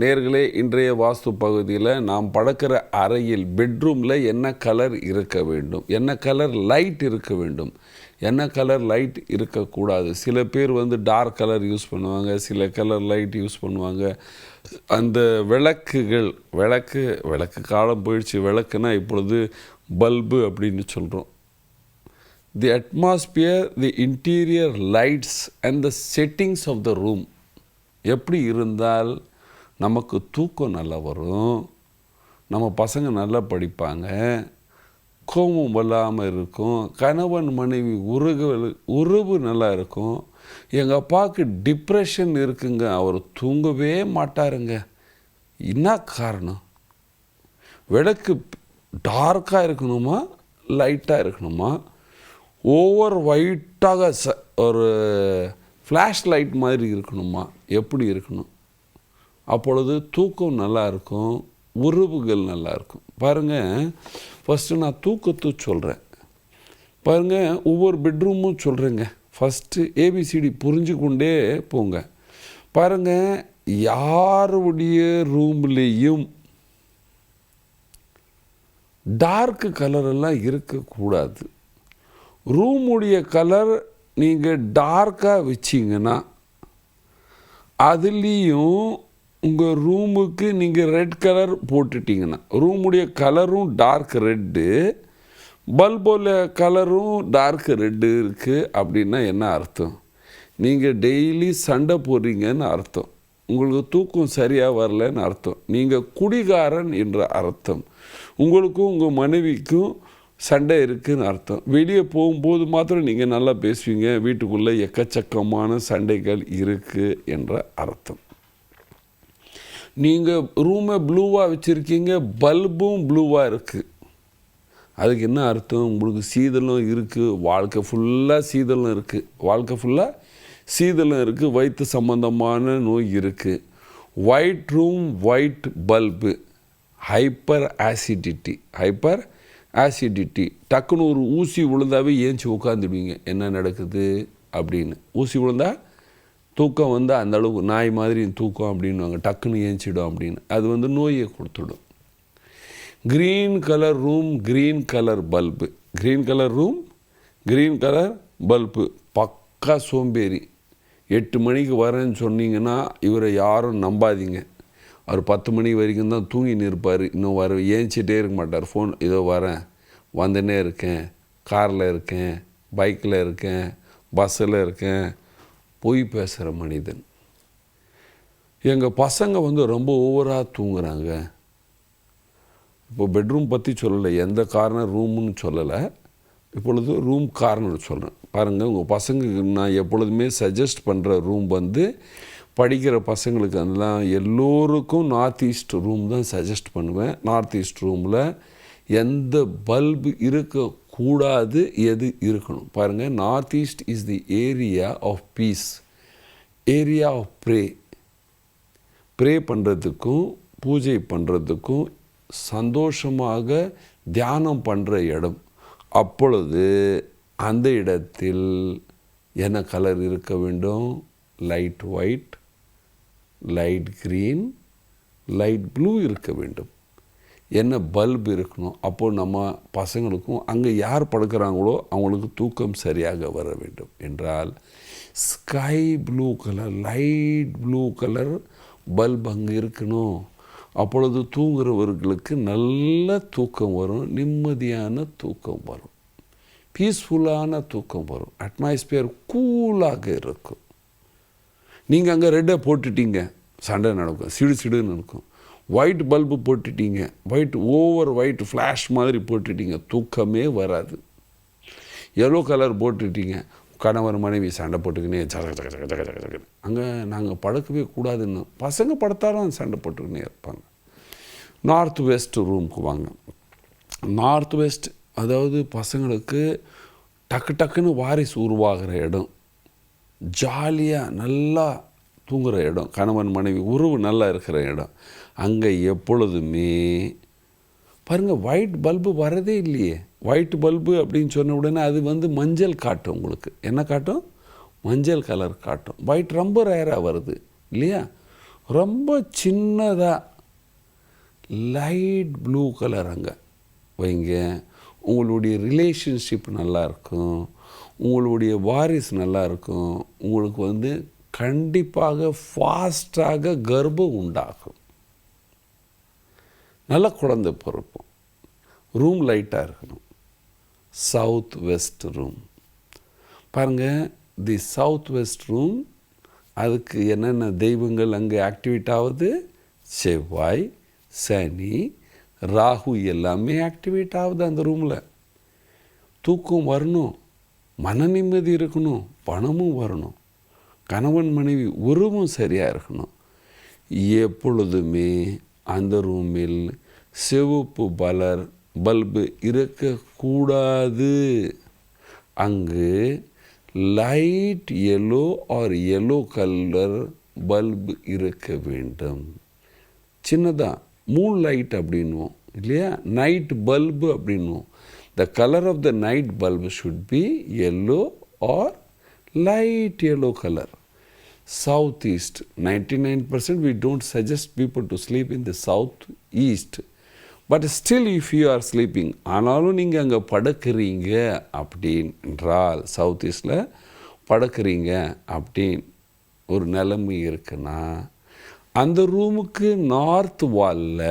நேர்களே இன்றைய வாஸ்து பகுதியில் நாம் படக்கிற அறையில் பெட்ரூமில் என்ன கலர் இருக்க வேண்டும்? என்ன கலர் லைட் இருக்க வேண்டும்? என்ன கலர் லைட் இருக்கக்கூடாது? சில பேர் வந்து டார்க் கலர் யூஸ் பண்ணுவாங்க சில கலர் லைட் யூஸ் பண்ணுவாங்க. அந்த விளக்குகள் விளக்கு விளக்கு காலம் போயிடுச்சு. விளக்குனா இப்பொழுது பல்பு அப்படின்னு சொல்கிறோம் the atmosphere the interior lights and the settings of the room எப்படி இருந்தால் நமக்கு தூக்கம் நல்லா வரும். நம்ம பசங்க நல்லா படிப்பாங்க. கோபம் வல்லாமல் இருக்கும். கணவன் மனைவி உறவு உறவு நல்லா இருக்கும். எங்கள் அப்பாவுக்கு டிப்ரெஷன் இருக்குங்க. அவர் தூங்கவே மாட்டாருங்க. என்ன காரணம்? விளக்கு டார்க்காக இருக்கணுமா? லைட்டாக இருக்கணுமா? ஓவர் ஒயிட்டாக ச ஒரு ஃப்ளாஷ் லைட் மாதிரி இருக்கணுமா? எப்படி இருக்கணும்? அப்பொழுது தூக்கம் நல்லா இருக்கும் உறவுகள் நல்லா இருக்கும் பாருங்கள் ஃபஸ்ட்டு நான் தூக்கத்தை சொல்கிறேன் பாருங்கள் ஒவ்வொரு பெட்ரூமும் சொல்கிறேங்க ஃபஸ்ட்டு ஏபிசிடி புரிஞ்சு கொண்டே போங்க. பாருங்கள் யாருடைய ரூம்லேயும் டார்க்கு கலரெல்லாம் இருக்கக்கூடாது. ரூமுடைய கலர் நீங்கள் டார்க்காக வச்சிங்கன்னா அதுலேயும் உங்கள் ரூமுக்கு நீங்கள் ரெட் கலர் போட்டுட்டிங்கன்னா ரூமுடைய கலரும் டார்க் ரெட்டு பல்போல கலரும் டார்க் ரெட்டு இருக்குது அப்படின்னா என்ன அர்த்தம்? நீங்கள் டெய்லி சண்டை போடுறீங்கன்னு அர்த்தம். உங்களுக்கு தூக்கம் சரியாக வரலன்னு அர்த்தம். நீங்கள் குடிகாரன் என்ற அர்த்தம். உங்களுக்கும் உங்கள் மனைவிக்கும் சண்டை இருக்குதுன்னு அர்த்தம். வெளியே போகும்போது மாத்திரம் நீங்கள் நல்லா பேசுவீங்க. வீட்டுக்குள்ளே எக்கச்சக்கமான சண்டைகள் இருக்குது என்ற அர்த்தம். நீங்கள் ரூமை ப்ளூவாக வச்சுருக்கீங்க பல்பும் ப்ளூவாக இருக்குது அதுக்கு என்ன அர்த்தம்? உங்களுக்கு சீதளம் இருக்குது வாழ்க்கை ஃபுல்லாக சீதளம் இருக்குது வாழ்க்கை ஃபுல்லாக சீதளம் இருக்குது வயிற்று சம்பந்தமான நோய் இருக்குது white room white bulb hyper acidity hyper acidity டக்குன்னு ஒரு ஊசி விழுந்தாவே ஏஞ்சி உட்காந்துடுவீங்க என்ன நடக்குது? அப்படின்னு. ஊசி விழுந்தால் தூக்கம் வந்து அந்தளவுக்கு நாய் மாதிரி தூக்கம் அப்படின்வாங்க டக்குன்னு ஏஞ்சிடும் அப்படின்னு. அது வந்து நோயை கொடுத்துடும். Green colour room green colour bulb green colour room green colour bulb பக்கா சோம்பேறி. எட்டு மணிக்கு வரேன்னு சொன்னீங்கன்னா இவரை யாரும் நம்பாதீங்க. அவர் பத்து மணி வரைக்கும் தான் தூங்கின்னு இருப்பார். இன்னும் வர ஏஞ்சிட்டே இருக்க மாட்டார். ஃபோன் ஏதோ வரேன். வந்துன்னே இருக்கேன். காரில் இருக்கேன். பைக்கில் இருக்கேன். பஸ்ஸில் இருக்கேன். பொய் பேசுகிற மனிதன். எங்கள் பசங்க வந்து ரொம்ப ஓவராக தூங்குறாங்க. இப்போ பெட்ரூம் பற்றி சொல்லலை எந்த காரணம் ரூம்னு சொல்லலை. இப்பொழுது ரூம் கார்னர் சொல்கிறேன் பாருங்கள் உங்கள் பசங்களுக்கு நான் எப்பொழுதுமே சஜஸ்ட் பண்ணுற ரூம் வந்து படிக்கிற பசங்களுக்கு அதெல்லாம் எல்லோருக்கும் நார்த் ஈஸ்ட் ரூம் தான் சஜஸ்ட் பண்ணுவேன். நார்த் ஈஸ்ட் ரூமில் எந்த பல்பு இருக்க கூடாது எது இருக்கணும்? பாருங்கள் north east is the area of peace area of pray pray பண்ணுறதுக்கும் பூஜை பண்ணுறதுக்கும் சந்தோஷமாக தியானம் பண்ணுற இடம். அப்பொழுது அந்த இடத்தில் என்ன கலர் இருக்க வேண்டும்? Light white light green light blue இருக்க வேண்டும். என்ன பல்ப் இருக்கணும்? அப்போது நம்ம பசங்களுக்கும் அங்கே யார் படுக்கிறாங்களோ அவங்களுக்கு தூக்கம் சரியாக வர வேண்டும். என்றால் sky blue colour light blue colour bulb அங்கே இருக்கணும். அப்பொழுது தூங்குறவர்களுக்கு நல்ல தூக்கம் வரும் நிம்மதியான தூக்கம் வரும். பீஸ்ஃபுல்லான தூக்கம் வரும். அட்மாஸ்பியர் கூலாக இருக்கும். நீங்கள் அங்கே ரெட்டை போட்டுட்டீங்க. சண்டை நடக்கும். சிடு சிடுன்னு நடக்கும் ஒயிட் பல்பு போட்டுட்டீங்க. ஒயிட் ஓவர் ஒயிட் ஃப்ளாஷ் மாதிரி போட்டுட்டீங்க. தூக்கமே வராது. எல்லோ கலர் போட்டுட்டீங்க. கணவர் மனைவி சண்டை போட்டுக்கினே ஜக ஜக ஜக ஜக ஜக அங்கே நாங்கள் படுக்கவே கூடாதுன்னு. பசங்க படுத்தாலும் சண்டை போட்டுக்கினே இருப்பாங்க. நார்த் வெஸ்ட் ரூமுக்கு வாங்க. நார்த் வெஸ்ட் அதாவது பசங்களுக்கு டக்கு டக்குன்னு வாரிசு உருவாகிற இடம். ஜாலியாக நல்லா தூங்குகிற இடம். கணவன் மனைவி உறவு நல்லா இருக்கிற இடம். அங்கே எப்பொழுதுமே பாருங்கள் ஒயிட் பல்பு வரதே இல்லையே. ஒயிட் பல்பு அப்படின்னு சொன்ன உடனே அது வந்து மஞ்சள் காட்டும் உங்களுக்கு. என்ன காட்டும்? மஞ்சள் கலர் காட்டும். ஒயிட் ரொம்ப ரேராக வருது இல்லையா? ரொம்ப சின்னதாக லைட் ப்ளூ கலர் அங்கே. வைங்க. உங்களுடைய ரிலேஷன்ஷிப் நல்லா இருக்கும். உங்களுடைய வாரிஸ் நல்லா இருக்கும். உங்களுக்கு வந்து கண்டிப்பாக ஃபாஸ்ட்டாக கர்ப்பம் உண்டாகும். நல்ல குழந்தை பிறப்போம் ரூம் லைட்டாக இருக்கணும். சவுத் வெஸ்ட் ரூம் பாருங்கள் தி சவுத் வெஸ்ட் ரூம் அதுக்கு என்னென்ன தெய்வங்கள் அங்கே ஆக்டிவேட் ஆகுது? செவ்வாய் சனி ராகு எல்லாமே ஆக்டிவேட் ஆகுது அந்த ரூமில் தூக்கம் வரணும். மன நிம்மதி இருக்கணும். பணமும் வரணும். கணவன் மனைவி உருவம் சரியாக இருக்கணும். எப்பொழுதுமே அந்த ரூமில் சிவப்பு பலர் பல்பு இருக்கக்கூடாது. அங்கு light yellow or yellow colour bulb இருக்க வேண்டும். சின்னதாக மூன் லைட் அப்படின்வோம் இல்லையா? Night bulb அப்படின்வோம் the colour of the night bulb should be yellow or light yellow colour Southeast, 99% we don't suggest people to sleep in the southeast. But still if you are sleeping ஆனாலும் நீங்கள் அங்கே படுக்கிறீங்க அப்படின்றால் south ஈஸ்டில் படுக்கிறீங்க அப்படின் ஒரு நிலைமை இருக்குன்னா அந்த ரூமுக்கு நார்த் வாலில்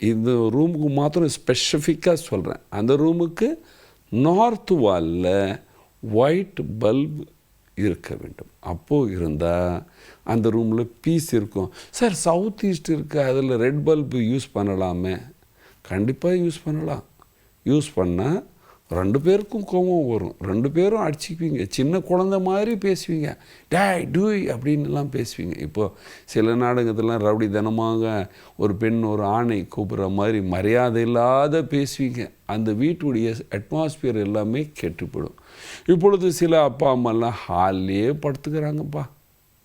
இந்த ரூமுக்கு மாத்திரம் ஸ்பெசிஃபிக்காக சொல்கிறேன் அந்த ரூமுக்கு நார்த் வாலில் ஒயிட் பல்ப் இருக்க வேண்டும். அப்போது இருந்தால் அந்த ரூமில் பீஸ் இருக்கும். சார் சவுத் ஈஸ்ட் இருக்குது அதில் ரெட் பல்பு யூஸ் பண்ணலாமே. கண்டிப்பாக யூஸ் பண்ணலாம். யூஸ் பண்ணால் ரெண்டு பேருக்கும் கோபம் வரும். ரெண்டு பேரும் அடிச்சுக்குவீங்க. சின்ன குழந்த மாதிரி பேசுவீங்க. டாய் டூய் அப்படின்னுலாம் பேசுவீங்க. இப்போது சில நாடகத்தெல்லாம் ரவுடி தனமாக ஒரு பெண் ஒரு ஆணை கூப்பிட்ற மாதிரி மரியாதை இல்லாத பேசுவீங்க. அந்த வீட்டுடைய அட்மாஸ்பியர் எல்லாமே கெட்டுப்படும். இப்பொழுது சில அப்பா அம்மாலாம் ஹால்லேயே படுத்துக்கிறாங்கப்பா.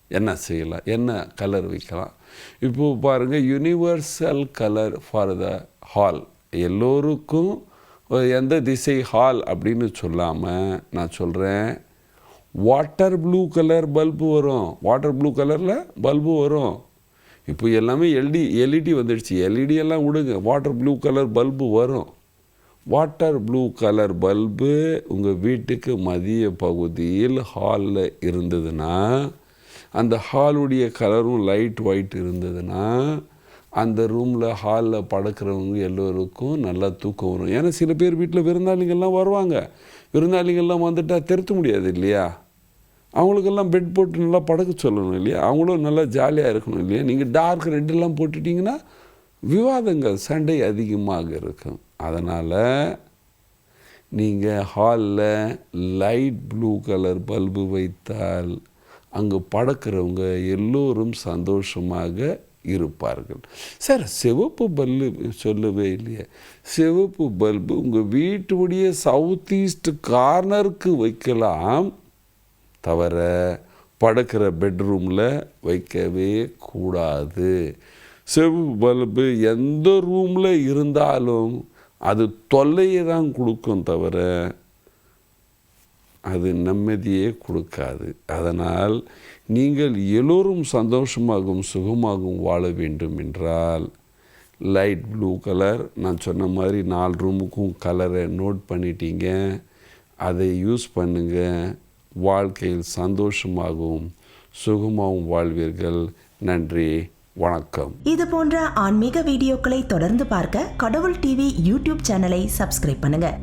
என்ன செய்யலாம்? என்ன கலர் வைக்கலாம்? இப்போது பாருங்கள் universal colour for the hall எல்லோருக்கும் எந்த திசை ஹால் அப்படின்னு சொல்லாமல் நான் சொல்கிறேன் வாட்டர் ப்ளூ கலர் பல்பு வரும். வாட்டர் ப்ளூ கலரில் பல்பு வரும். இப்போ எல்லாமே எல்டி எல்இடி வந்துடுச்சு. எல்இடி எல்லாம் விடுங்க. வாட்டர் ப்ளூ கலர் பல்பு வரும். வாட்டர் ப்ளூ கலர் பல்பு உங்கள் வீட்டுக்கு மதிய பகுதியில் ஹாலில் இருந்ததுன்னா அந்த ஹாலுடைய கலரும் லைட் ஒயிட் இருந்ததுன்னா அந்த ரூமில் ஹாலில் படுக்கிறவங்க எல்லோருக்கும் நல்லா தூக்கம் வரும். ஏன்னா சில பேர் வீட்டில் விருந்தாளிங்கள்லாம் வருவாங்க. விருந்தாளிங்கள்லாம் வந்துட்டால் திருத்த முடியாது இல்லையா? அவங்களுக்கெல்லாம் பெட் போட்டு நல்லா படுக்க சொல்லணும் இல்லையா? அவங்களும் நல்லா ஜாலியாக இருக்கணும் இல்லையா? நீங்கள் டார்க் ரெட்டெல்லாம் போட்டுட்டிங்கன்னா விவாதங்கள் சண்டை அதிகமாக இருக்கும். அதனால் நீங்கள் ஹாலில் லைட் ப்ளூ கலர் பல்பு வைத்தால் அங்கே படக்கிறவங்க எல்லோரும் சந்தோஷமாக இருப்பார்கள். சார் சிவப்பு பல்பு சொல்லவே இல்லையே. சிவப்பு பல்பு உங்கள் வீட்டுடைய சவுத் ஈஸ்ட் கார்னருக்கு வைக்கலாம். தவிர படுக்கிற பெட்ரூமில் வைக்கவே கூடாது. சிவப்பு பல்பு எந்த ரூமில் இருந்தாலும் அது தொல்லையை தான் கொடுக்கும் தவிர அது நிம்மதியே கொடுக்காது. அதனால் நீங்கள் எல்லோரும் சந்தோஷமாகவும் சுகமாகவும் வாழ வேண்டும் என்றால் லைட் ப்ளூ கலர் நான் சொன்ன மாதிரி நாலு ரூமுக்கும் கலரை நோட் பண்ணிட்டீங்க. அதை யூஸ் பண்ணுங்கள் வாழ்க்கையில் சந்தோஷமாகவும் சுகமாகவும் வாழ்வீர்கள். நன்றி வணக்கம். இது போன்ற ஆன்மீக வீடியோக்களை தொடர்ந்து பார்க்க கடவுள் டிவி யூடியூப் சேனலை சப்ஸ்கிரைப் பண்ணுங்கள்